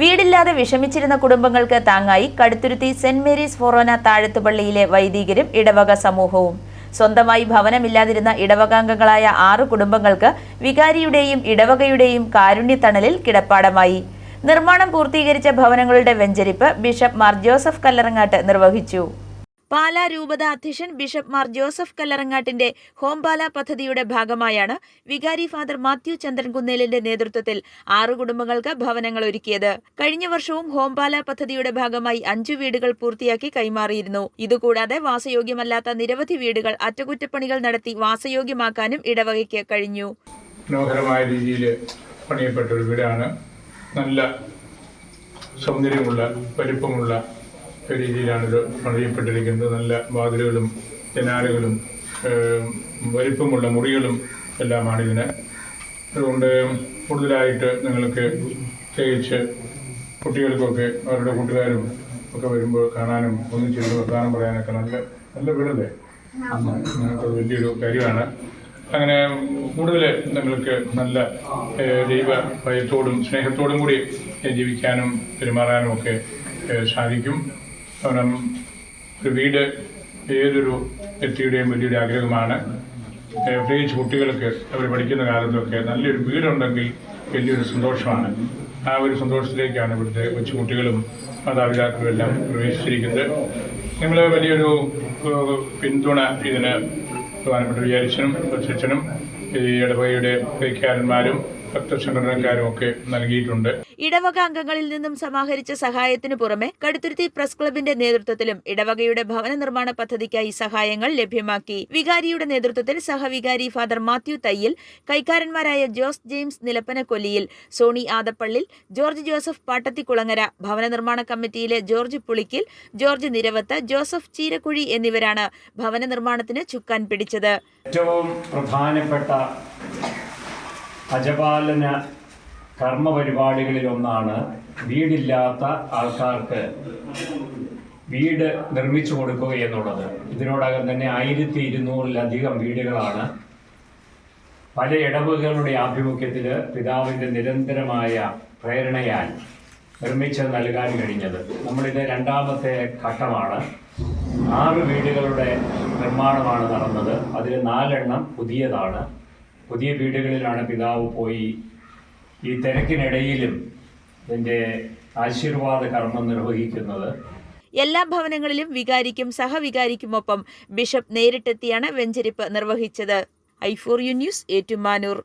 വീടില്ലാതെ വിഷമിച്ചിരുന്ന കുടുംബങ്ങൾക്ക് താങ്ങായി കടുത്തുരുത്തി സെന്റ് മേരീസ് ഫൊറോന താഴത്തുപള്ളിയിലെ വൈദികരും ഇടവക സമൂഹവും. സ്വന്തമായി ഭവനമില്ലാതിരുന്ന ഇടവകാംഗങ്ങളായ ആറ് കുടുംബങ്ങൾക്ക് വികാരിയുടെയും ഇടവകയുടെയും കാരുണ്യത്തണലിൽ കിടപ്പാടമായി. നിർമ്മാണം പൂർത്തീകരിച്ച ഭവനങ്ങളുടെ വെഞ്ചരിപ്പ് ബിഷപ്പ് മാർ ജോസഫ് കല്ലറങ്ങാട്ട് നിർവഹിച്ചു. പാലാ രൂപത അധ്യക്ഷൻ ബിഷപ്പ് മാർ ജോസഫ് കല്ലറങ്ങാട്ടിന്റെ ഹോംപാല പദ്ധതിയുടെ ഭാഗമായാണ് വികാരി ഫാദർ മാത്യു ചന്ദ്രൻ കുന്നേലിന്റെ നേതൃത്വത്തിൽ ആറ് കുടുംബങ്ങൾക്ക് ഭവനങ്ങൾ ഒരുക്കിയത്. കഴിഞ്ഞ വർഷവും ഹോംപാല പദ്ധതിയുടെ ഭാഗമായി അഞ്ചു വീടുകൾ പൂർത്തിയാക്കി കൈമാറിയിരുന്നു. ഇതുകൂടാതെ വാസയോഗ്യമല്ലാത്ത നിരവധി വീടുകൾ അറ്റകുറ്റപ്പണികൾ നടത്തി വാസയോഗ്യമാക്കാനും ഇടവകയ്ക്ക് കഴിഞ്ഞു. മനോഹരമായ രീതിയിൽ പണിയപ്പെട്ട ഒരു വീടാണ്. നല്ല സൗന്ദര്യമുള്ള വലിപ്പമുള്ള രീതിയിലാണ് ഇത് പണിയപ്പെട്ടിരിക്കുന്നത്. നല്ല വാതിലുകളും ജനാലുകളും വലിപ്പമുള്ള മുറികളും എല്ലാമാണ് ഇതിന്. അതുകൊണ്ട് കൂടുതലായിട്ട് നിങ്ങൾക്ക് പ്രത്യേകിച്ച് കുട്ടികൾക്കൊക്കെ അവരുടെ കൂട്ടുകാരും ഒക്കെ വരുമ്പോൾ കാണാനും ഒന്നിച്ചിരുന്ന് വർത്തമാനം പറയാനൊക്കെ നല്ല നല്ല വീടല്ലേ? നിങ്ങൾക്ക് വലിയൊരു കാര്യമാണ്. അങ്ങനെ കൂടുതൽ നിങ്ങൾക്ക് നല്ല ദൈവ ഭയത്തോടും സ്നേഹത്തോടും കൂടി ജീവിക്കാനും പെരുമാറാനും ഒക്കെ സാധിക്കും. ഒരു വീട് ഏതൊരു വ്യക്തിയുടെയും വലിയൊരു ആഗ്രഹമാണ്. പ്രത്യേകിച്ച് കുട്ടികൾക്ക് അവർ പഠിക്കുന്ന കാലത്തൊക്കെ നല്ലൊരു വീടുണ്ടെങ്കിൽ വലിയൊരു സന്തോഷമാണ്. ആ ഒരു സന്തോഷത്തിലേക്കാണ് ഇവിടുത്തെ കൊച്ചുകുട്ടികളും മാതാപിതാക്കളും എല്ലാം പ്രവേശിച്ചിരിക്കുന്നത്. നിങ്ങൾ വലിയൊരു പിന്തുണ ഇതിന് പ്രധാനപ്പെട്ട വിചാരിച്ചനും അധ്യക്ഷനും ഈ ഇടവകയുടെ കൈക്കാരന്മാരും ഭക്തസംഘടനക്കാരും ഒക്കെ നൽകിയിട്ടുണ്ട്. ഇടവക അംഗങ്ങളിൽ നിന്നും സമാഹരിച്ച സഹായത്തിനു പുറമെ കടുത്തുരുത്തി പ്രസ് ക്ലബിന്റെ നേതൃത്വത്തിലും ഇടവകയുടെ ഭവന നിർമ്മാണ പദ്ധതിക്കായി സഹായങ്ങൾ ലഭ്യമാക്കി. വികാരിയുടെ നേതൃത്വത്തിൽ സഹവികാരി ഫാദർ മാത്യു തയ്യിൽ കൈക്കാരന്മാരായ Jose James നിലപ്പന കൊല്ലിയിൽ Sony ആദപ്പള്ളിൽ George Joseph Pattathikulangara ഭവന നിർമ്മാണ കമ്മിറ്റിയിലെ George പുളിക്കിൽ George Niravath Joseph Cheerakuzhi എന്നിവരാണ് ഭവന നിർമ്മാണത്തിന് ചുക്കാൻ പിടിച്ചത്. ഏറ്റവും പ്രധാനപ്പെട്ട അജപാലന കർമ്മ പരിപാടികളിലൊന്നാണ് വീടില്ലാത്ത ആൾക്കാർക്ക് വീട് നിർമ്മിച്ചു കൊടുക്കുക എന്നുള്ളത്. ഇതിനോടകം തന്നെ ആയിരത്തി ഇരുന്നൂറിലധികം വീടുകളാണ്. പല ഇടവകകളുടെ ആഭിമുഖ്യത്തിൽ പിതാവിന്റെ നിരന്തരമായ പ്രേരണയാൽ നിർമ്മിച്ച് നൽകാൻ കഴിഞ്ഞത്. നമ്മളിത് രണ്ടാമത്തെ ഘട്ടമാണ്. ആറ് വീടുകളുടെ നിർമ്മാണമാണ് നടന്നത്. അതിൽ നാലെണ്ണം പുതിയതാണ്. പുതിയ വീടുകളിലാണ് പിതാവ് പോയി ഈ തിരക്കിനിടയിലും ഇതിന്റെ ആശീർവാദ കർമ്മം നിർവഹിക്കുന്നത്. എല്ലാ ഭവനങ്ങളിലും വികാരിക്കും സഹവികാരിക്കുമൊപ്പം ബിഷപ്പ് നേരിട്ടെത്തിയാണ് വെഞ്ചരിപ്പ് നിർവഹിച്ചത്. For you news Ettumanoor.